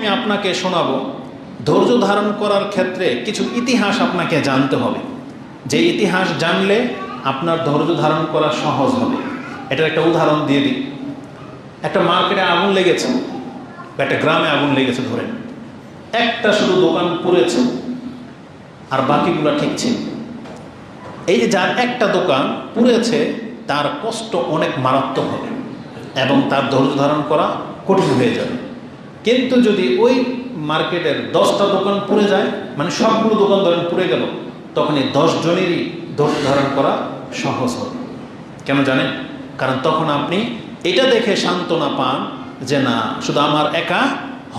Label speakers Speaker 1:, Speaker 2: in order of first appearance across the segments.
Speaker 1: আমি আপনাকে শোনাবো। ধৈর্য ধারণ করার ক্ষেত্রে কিছু ইতিহাস আপনাকে জানতে হবে। যে ইতিহাস জানলে আপনার ধৈর্য ধারণ করা সহজ হবে। এটার একটা উদাহরণ দিয়ে দিই। একটা মার্কেটে আগুন লেগেছে একটা গ্রামে আগুন লেগেছে ধরেন। একটা শুধু দোকান পুড়েছে আর বাকিগুলো ঠিক ছিল এই যে যার একটা দোকান পুড়েছে, তার কষ্ট অনেক মারাত্মক হবে এবং তার ধৈর্য ধারণ করা কঠিন হয়ে যাবে। কিন্তু যদি ওই মার্কেটের দশটা দোকান পুড়ে যায় মানে সবগুলো দোকান ধরেন পুড়ে গেল, তখন এই দশ জনেরই ধৈর্য ধারণ করা সহজ হবে। কেন জানেন? কারণ তখন আপনি এটা দেখে সান্ত্বনা পান যে না, শুধু আমার একা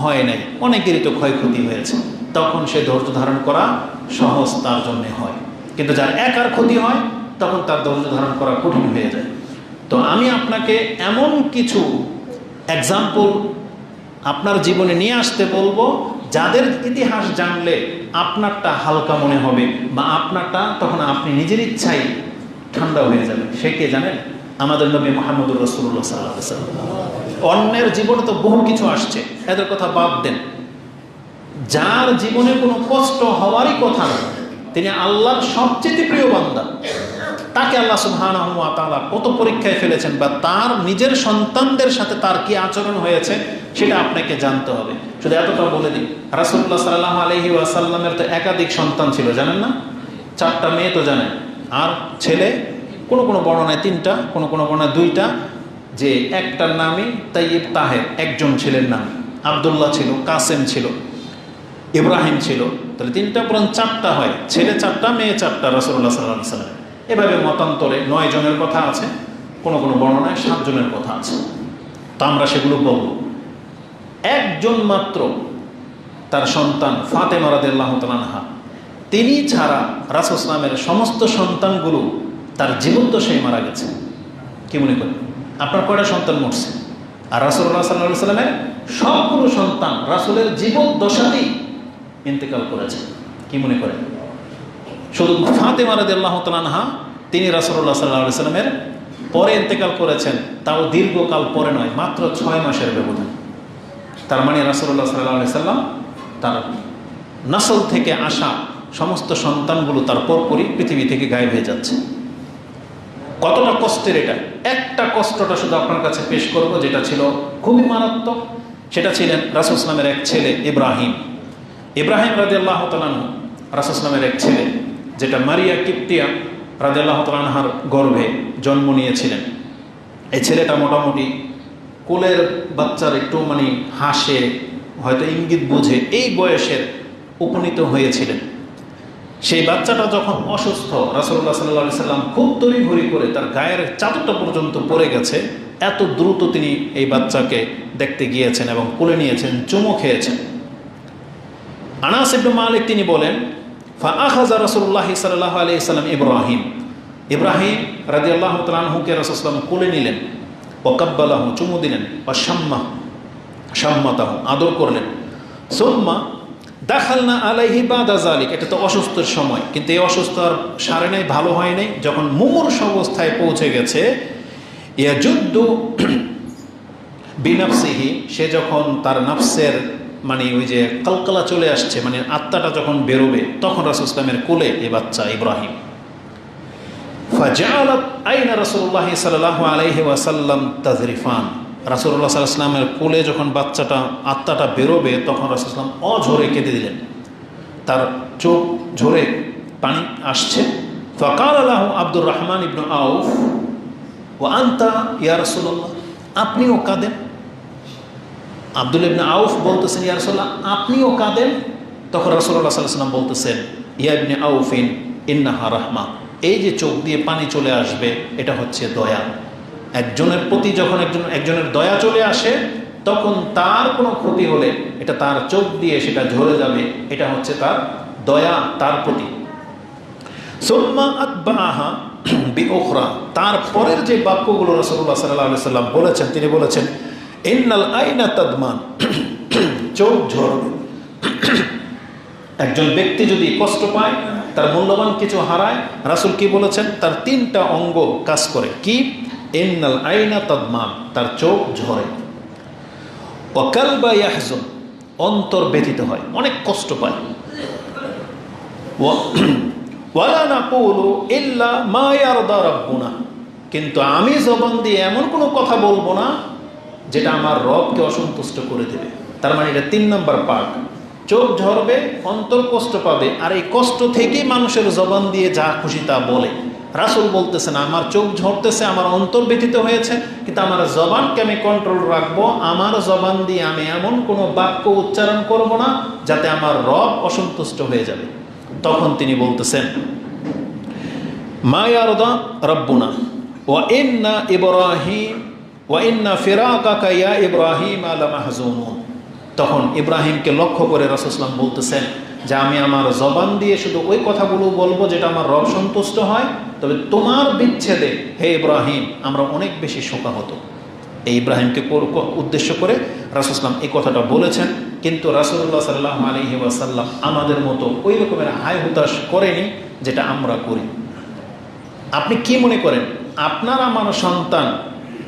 Speaker 1: হয় নাই, অনেকেরই তো ক্ষয়ক্ষতি হয়েছে। তখন সে ধৈর্য ধারণ করা সহজ তার জন্যে হয়। কিন্তু যার একার ক্ষতি হয়, তখন তার ধৈর্য ধারণ করা কঠিন হয়ে যায়। তো আমি আপনাকে এমন কিছু এক্সাম্পল আপনার জীবনে নিয়ে আসতে বলব, যাদের ইতিহাস জানলে আপনারটা হালকা মনে হবে বা আপনারটা তখন আপনি নিজের ইচ্ছাই ঠান্ডা হয়ে যাবে সে কে জানেন? আমাদের নবী মোহাম্মদুর রসুল্লাহ সাল্লাহ সাল্লাম। অন্যের জীবনে তো বহু কিছু আসছে, এদের কথা বাদ দেন। যার জীবনে কোনো কষ্ট হওয়ারই কথা না, তিনি আল্লাহর সবচেয়ে প্রিয় বান্দা। তাকে আল্লাহ ওয়া তাআলা কত পরীক্ষায় ফেলেছেন বা তার নিজের সন্তানদের সাথে তার কি আচরণ হয়েছে, সেটা আপনাকে জানতে হবে। শুধু এতটা বলে দিই, রাসূলুল্লাহ সাল্লাল্লাহু আলাইহি ওয়াসাল্লামের তো একাধিক সন্তান ছিল, জানেন না? চারটা মেয়ে তো জানেন। আর ছেলে, কোনো কোনো বর্ণনায় তিনটা, কোনো কোনো বর্ণনায় দুইটা, যে একটার নামই তাইয়িব তাহের, একজন ছেলের নাম। আবদুল্লাহ ছিল, কাসেম ছিল, ইব্রাহিম ছিল। তাহলে তিনটা পুরান চারটা হয়, ছেলে চারটা, মেয়ে চারটা রসুল্লাহ সাল্লাহ সাল্লাম এভাবে মতান্তরে নয় জনের কথা আছে, কোনো কোনো বর্ণনায় সাতজনের কথা আছে। তা আমরা সেগুলো বলব। একজন মাত্র তার সন্তান ফাতে মারাদুল্লাহ তালানহা তিনি ছাড়া রাসুসলামের সমস্ত সন্তানগুলো তার জীবন্ত সেই মারা গেছে। কি মনে করেন? আপনার কয়টা সন্তান মরছে? আর রাসুল্লাহ সাল্লাহ সাল্লামের সবগুলো সন্তান রাসুলের জীবন দশাতেই ইন্তেকাল করেছে। কি মনে করেন? শুধু ফাতে মারাদুল্লাহ তালানহা তিনি রাসুল্লাহ সাল্লাহ সাল্লামের পরে ইন্তেকাল করেছেন, তাও দীর্ঘকাল পরে নয়, মাত্র ছয় মাসের ব্যবধান। তার মানে রাসুল্লাহ সাল্লাহ সাল্লাম তার নসল থেকে আসা সমস্ত সন্তানগুলো তার পরপরই পৃথিবী থেকে গায়েব হয়ে যাচ্ছে। কতটা কষ্টের এটা? একটা কষ্টটা শুধু আপনার কাছে পেশ করব, যেটা ছিল খুবই মারাত্মক, সেটা ছিলেন রাসুল ইসলামের এক ছেলে, ইব্রাহিম। ইব্রাহিম রাজি আল্লাহ তালানহ রাসুল ইসলামের এক ছেলে। যেটা মারিয়া কিপ্তিয়া রাজি আল্লাহ তালানহার গর্ভে জন্ম নিয়েছিলেন। এই ছেলেটা মোটামুটি কোলের বাচ্চার একটু মানে হাসে, হয়তো ইঙ্গিত বুঝে এই বয়সের উপনীত হয়েছিলেন। সেই বাচ্চাটা যখন অসুস্থ রাসুল্লাহ সাল্লা সাল্লাম খুব তড়িঘড়ি করে তার গায়ের চাদরটা পর্যন্ত পড়ে গেছে, এত দ্রুত তিনি এই বাচ্চাকে দেখতে গিয়েছেন এবং কোলে নিয়েছেন, চুমো খেয়েছেন। আনাস মালিক তিনি বলেন ফা আখাজা রসুল্লাহ সাল্লাহ আলি সাল্লাম ইব্রাহিম ইব্রাহিম রাজি আল্লাহ তালাহুকে রসুলাম কোলে নিলেন ওকাব্বালাহ চুমু দিলেন বা শাম্মা, শাম্মাতাহ আদর করলেন। সোম্মা দেখাল না আলাইহি বা দাজালিক এটা তো অসুস্থর সময়, কিন্তু এই অসুস্থ আর সারে নাই, ভালো হয় নাই, যখন মুমূর্ষ অবস্থায় পৌঁছে গেছে ইয়া যুদ্ধ বিনাফসিহি, সে যখন তার নাফসের মানে ওই যে কলকলা চলে আসছে মানে আত্মাটা যখন বেরোবে, তখন রাসুল ইসলামের কোলে এ বাচ্চা ইব্রাহিম। আইনা তাজরিফান। রাসূলুল্লাহ সাল্লাল্লাহু কোলে যখন বাচ্চাটা, আত্মাটা বেরোবে, তখন রাসূলুল্লাহ অঝরে কেঁদে দিলেন। তার চোখ ঝরে পানি আসছে। ফকাল আল্লাহ আব্দুর রহমান ইবনু আউফ ও আন্তা ইয়া রাসূলুল্লাহ, আপনিও কাঁদেন? আব্দুল ইবনে আউফ বলতেছেন, ইয়া রাসূলুল্লাহ, আপনিও কাঁদেন? তখন সাল্লাল্লাহু আলাইহি বলতেছেন, ইয়া ইবনে আউফিন, ইন্নাহা রাহমা এই যে চোখ দিয়ে পানি চলে আসবে, এটা হচ্ছে দয়া। একজনের প্রতি যখন একজন, একজনের দয়া চলে আসে, তখন তার কোনো ক্ষতি হলে এটা তার চোখ দিয়ে সেটা ঝরে যাবে, এটা হচ্ছে তার দয়া, তার প্রতি। সোম্মা ওখরা তারপরের যে বাক্যগুলো রসগোল্লা সাল্লাহ সাল্লাম বলেছেন, তিনি বলেছেন ইন্নাল আইনা তদমান। চোখ ঝরবে। একজন ব্যক্তি যদি কষ্ট পায়, তার মূল্যবান কিছু হারায়, রাসুল কি বলেছেন? তার তিনটা অঙ্গ কাজ করে। কি? এন্নাল আইনা তদমান, তার চোখ ঝরে। অকাল বা ইয়াহজন, অন্তর ব্যথিত হয়, অনেক কষ্ট পায়। কিন্তু আমি জবান দিয়ে এমন কোনো কথা বলব না যেটা আমার রবকে অসন্তুষ্ট করে দেবে। তার মানে এটা তিন নম্বর পার্ট চোখ ঝরবে, অন্তর কষ্ট পাবে, আর এই কষ্ট থেকেই মানুষের জবান দিয়ে যা খুশি তা বলে। রাসুল বলতেছেন, আমার চোখ ঝরতেছে, আমার অন্তর ব্যতীত হয়েছে, কিন্তু আমার জবানকে আমি কন্ট্রোল রাখব। আমার জবান দিয়ে আমি এমন কোনো বাক্য উচ্চারণ করব না, যাতে আমার রব অসন্তুষ্ট হয়ে যাবে। তখন তিনি বলতেছেন মায়ারদা রব্বুনা, ওয়া ইন্না ইব্রাহিম ইব্রাহিম তখন ইব্রাহিমকে লক্ষ্য করে রাসূলুল্লাহ বলতেছেন, যে আমি আমার জবান দিয়ে শুধু ওই কথাগুলো বলব যেটা আমার রব সন্তুষ্ট হয়, তবে তোমার বিচ্ছেদে, হে ইব্রাহিম, আমরা অনেক বেশি শোকাহত। এই ইব্রাহিমকে উদ্দেশ্য করে রাসুসলাম এই কথাটা বলেছেন, কিন্তু রাসুল্লাহ সাল্লাহ আলহি ওয়াসাল্লাম আমাদের মতো ওই রকমের হায় হুতাশ করেনি যেটা আমরা করি। আপনি কি মনে করেন, আপনার আমার সন্তান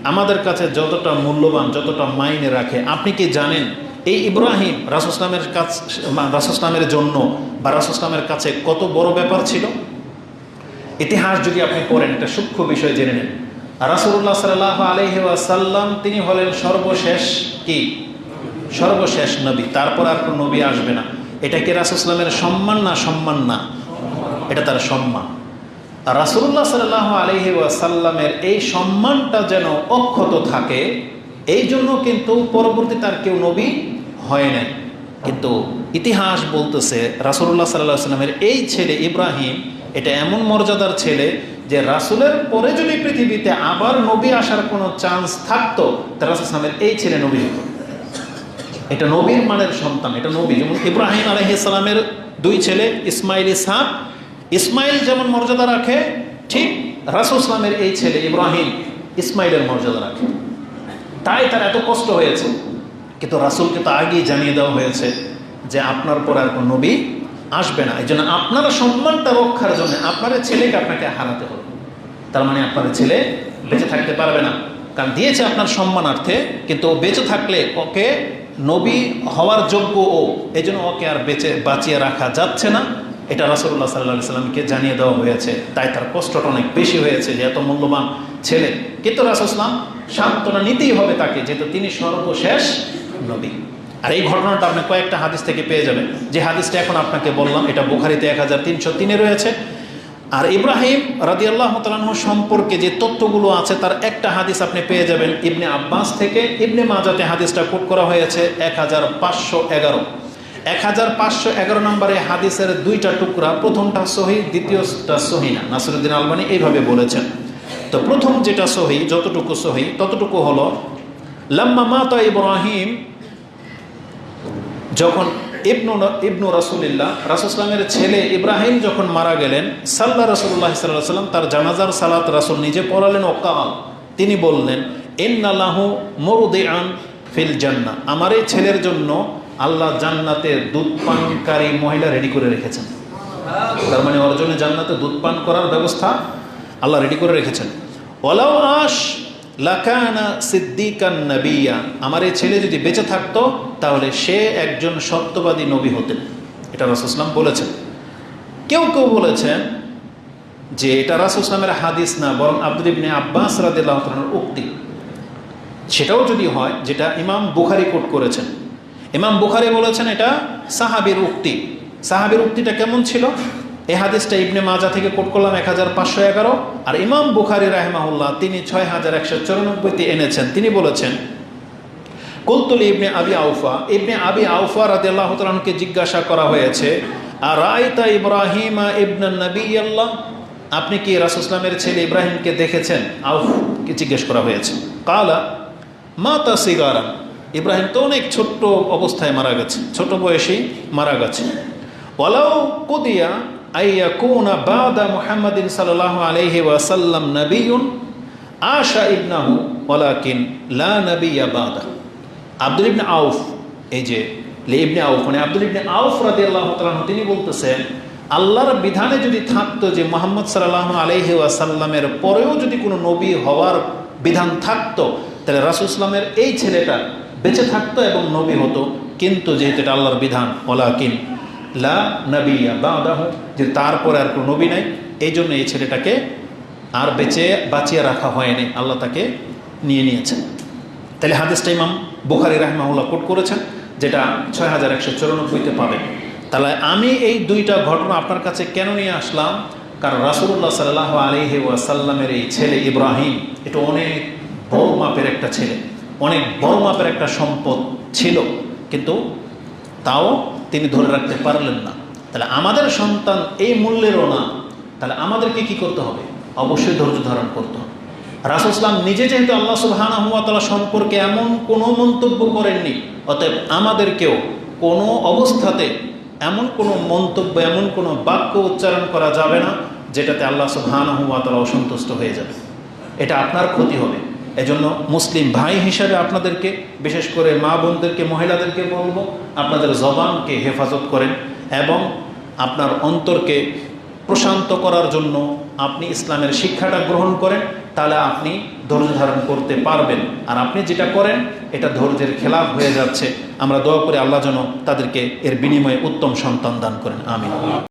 Speaker 1: আমাদের কাছে যতটা মূল্যবান, যতটা মাইনে রাখে, আপনি কি জানেন, এই ইব্রাহিম রাসুসলামের কাছ রাসুসলামের জন্য বা রাসুসলামের কাছে কত বড় ব্যাপার ছিল? ইতিহাস যদি আপনি পড়েন, একটা সূক্ষ্ম বিষয় জেনে নেন। রাসুল্লাহ সাল্লাহ আলহি ওয়াসাল্লাম, তিনি হলেন সর্বশেষ কি? সর্বশেষ নবী। তারপর আর কোনো নবী আসবে না। এটা কি রাসুসলামের সম্মান না সম্মান না? এটা তার সম্মান। রাসুল্লাহ সাল্লাহ আলহি ওয়াসাল্লামের এই সম্মানটা যেন অক্ষত থাকে, এই জন্য কিন্তু পরবর্তী তার কেউ নবী হয় নাই। কিন্তু ইতিহাস বলতেছে রাসুল্লাহ সাল্লাহ সাল্লামের এই ছেলে ইব্রাহিম, এটা এমন মর্যাদার ছেলে যে রাসুলের পরে যদি পৃথিবীতে আবার নবী আসার কোনো চান্স থাকতো তা রাসুল ইসলামের এই ছেলে নবী হতো। এটা নবীর মানের সন্তান, এটা নবী। যেমন ইব্রাহিম আলহিসালামের দুই ছেলে, ইসমাইল, ইসহাক ইসমাইল যেমন মর্যাদা রাখে, ঠিক রাসুল ইসলামের এই ছেলে ইব্রাহিম ইসমাইলের মর্যাদা রাখে। তাই তার এত কষ্ট হয়েছে, কিন্তু রাসুলকে তো আগেই জানিয়ে দেওয়া হয়েছে যে আপনার পর আর কোনো নবী আসবে না। এই জন্য আপনার সম্মানটা রক্ষার জন্য আপনার ছেলেকে আপনাকে হারাতে হবে। তার মানে আপনার ছেলে বেঁচে থাকতে পারবে না। কারণ দিয়েছে আপনার সম্মানার্থে, কিন্তু ও বেঁচে থাকলে ওকে নবী হওয়ার যোগ্য ও, এই জন্য ওকে আর বেঁচে বাঁচিয়ে রাখা যাচ্ছে না। এটা রাসুল্লাহ সাল্লাহ সাল্লামকে জানিয়ে দেওয়া হয়েছে। তাই তার কষ্টটা অনেক বেশি হয়েছে যে এত মূল্যবান ছেলে। কিন্তু রাসুসলাম সান্ত্বনা নিতেই হবে তাকে, যেহেতু তিনি সর্বশেষ নবী। আর এই ঘটনাটা আপনি কয়েকটা হাদিস থেকে পেয়ে যাবেন। যে হাদিসটা এখন আপনাকে বললাম, এটা বুখারিতে এক হাজার তিনশো তিনে রয়েছে। আর ইব্রাহিম রাদিয়াল্লাহ তালাহ সম্পর্কে যে তথ্যগুলো আছে, তার একটা হাদিস আপনি পেয়ে যাবেন। ইবনে আব্বাস থেকে ইবনে মাজাতে হাদিসটা কোট করা হয়েছে এক হাজার পাঁচশো এগারো। এক হাজার পাঁচশো এগারো নম্বরে হাদিসের দুইটা টুকরা, প্রথমটা সহি, দ্বিতীয়টা সহি না। নাসরুদ্দিন আলবানি এইভাবে বলেছেন। তো প্রথম যেটা সহি, যতটুকু সহি, ততটুকু হলো, লাম্মা মাতা ইব্রাহিম যখন ইবনু ইবনু রাসুলিল্লাহ রাসুসলামের ছেলে ইব্রাহিম যখন মারা গেলেন সাল্লাহ রসুল্লাহ সাল্লাম তার জানাজার সালাত রাসুল নিজে পড়ালেন, ওকাল। তিনি বললেন এন্নালাহু মরুদে আন ফিল জান্না আমার এই ছেলের জন্য আল্লাহ জান্নাতে দুধ পানকারী মহিলা রেডি করে রেখেছেন। তার মানে ওর জন্য জান্নাতে দুধ পান করার ব্যবস্থা আল্লাহ রেডি করে রেখেছেন। ওলাও আশ লাকানা সিদ্দিকান নবিয়া, আমার এই ছেলে যদি বেঁচে থাকতো, তাহলে সে একজন সত্যবাদী নবী হতেন। এটা রাসুসলাম বলেছেন। কেউ কেউ বলেছেন যে এটা রাসুসলামের হাদিস না, বরং আব্দুল ইবনে আব্বাস রাদিল্লাহ উক্তি। সেটাও যদি হয়, যেটা ইমাম বুখারি কোট করেছেন ইমাম বুখারি বলেছেন এটা সাহাবির উক্তি। সাহাবির উক্তিটা কেমন ছিল? এই হাদিসটা ইবনে মাজা থেকে কোট করলাম এক হাজার পাঁচশো এগারো। আর ইমাম বুখারি রাহমাহুল্লাহ তিনি ছয় হাজার একশো চৌরানব্বইতে এনেছেন। তিনি বলেছেন কুলতুল ইবনে আবি আউফা। ইবনে আবি আউফা রাদি আল্লাহ তালকে জিজ্ঞাসা করা হয়েছে আর রায়তা ইব্রাহিমা ইবনা নবী আল্লাহ আপনি কি রাসুসলামের ছেলে ইব্রাহিমকে দেখেছেন? আউফকে জিজ্ঞেস করা হয়েছে। কালা মা তা সিগারা ইব্রাহিম তো অনেক ছোট্ট অবস্থায় মারা গেছে, ছোট বয়সেই মারা গেছে। ওলাও কুদিয়া আইয়া কুনা বাদা মুহাম্মাদিন সাল্লাহ আলাইহি ওয়াসাল্লাম নবিয়ুন আশা ইবনাহু, ওয়ালাকিন লা নবিয়া বাদা। আব্দুল ইবনে আউফ, এই যে লে ইবনে আউফ মানে আব্দুল ইবনে আউফ রাদিয়াল্লাহু তাআলা তিনি বলতেছেন, আল্লাহর বিধানে যদি থাকতো যে মোহাম্মদ সাল্লাহ আলহি ওয়াসাল্লামের পরেও যদি কোনো নবী হওয়ার বিধান থাকতো, তাহলে রাসুল ইসলামের এই ছেলেটা বেঁচে থাকতো এবং নবী হতো, কিন্তু যেহেতু এটা আল্লাহর বিধান ওলা কিন লা নবিয়া বাদাহ, যে তারপরে আর কোনো নবী নাই এই জন্য এই ছেলেটাকে আর বেঁচে বাঁচিয়ে রাখা হয়নি, আল্লাহ তাকে নিয়ে নিয়েছেন। তাহলে হাদিসটা ইমাম বুখারি রাহমাহুল্লাহ কোট করেছেন, যেটা ছয় হাজার একশো চুরানব্বইতে পাবেন। তাহলে আমি এই দুইটা ঘটনা আপনার কাছে কেন নিয়ে আসলাম? কারণ রাসুল্লাহ সাল্লাহ আলহি এই ছেলে ইব্রাহিম, এটা অনেক বড় মাপের একটা ছেলে। অনেক বড় মাপের একটা সম্পদ ছিল, কিন্তু তাও তিনি ধরে রাখতে পারলেন না। তাহলে আমাদের সন্তান এই মূল্যেরও না, তাহলে আমাদেরকে কি করতে হবে? অবশ্যই ধৈর্য ধারণ করতে হবে। রাসুল ইসলাম নিজে যেহেতু আল্লাহ সুবাহানহমতালা সম্পর্কে এমন কোনো মন্তব্য করেননি, অতএব আমাদেরকেও কোনো অবস্থাতে এমন কোনো মন্তব্য, এমন কোনো বাক্য উচ্চারণ করা যাবে না, যেটাতে আল্লাহ সুবাহানহমতালা অসন্তুষ্ট হয়ে যাবে। এটা আপনার ক্ষতি হবে। এজন্য মুসলিম ভাই হিসাবে আপনাদেরকে, বিশেষ করে মা বোনদেরকে, মহিলাদেরকে বলব, আপনাদের জবানকে হেফাজত করেন এবং আপনার অন্তরকে প্রশান্ত করার জন্য আপনি ইসলামের শিক্ষাটা গ্রহণ করেন, তাহলে আপনি ধৈর্য ধারণ করতে পারবেন। আর আপনি যেটা করেন, এটা ধৈর্যের খেলাফ হয়ে যাচ্ছে। আমরা দোয়া করে আল্লাহ যেন তাদেরকে এর বিনিময়ে উত্তম সন্তান দান করেন। আমি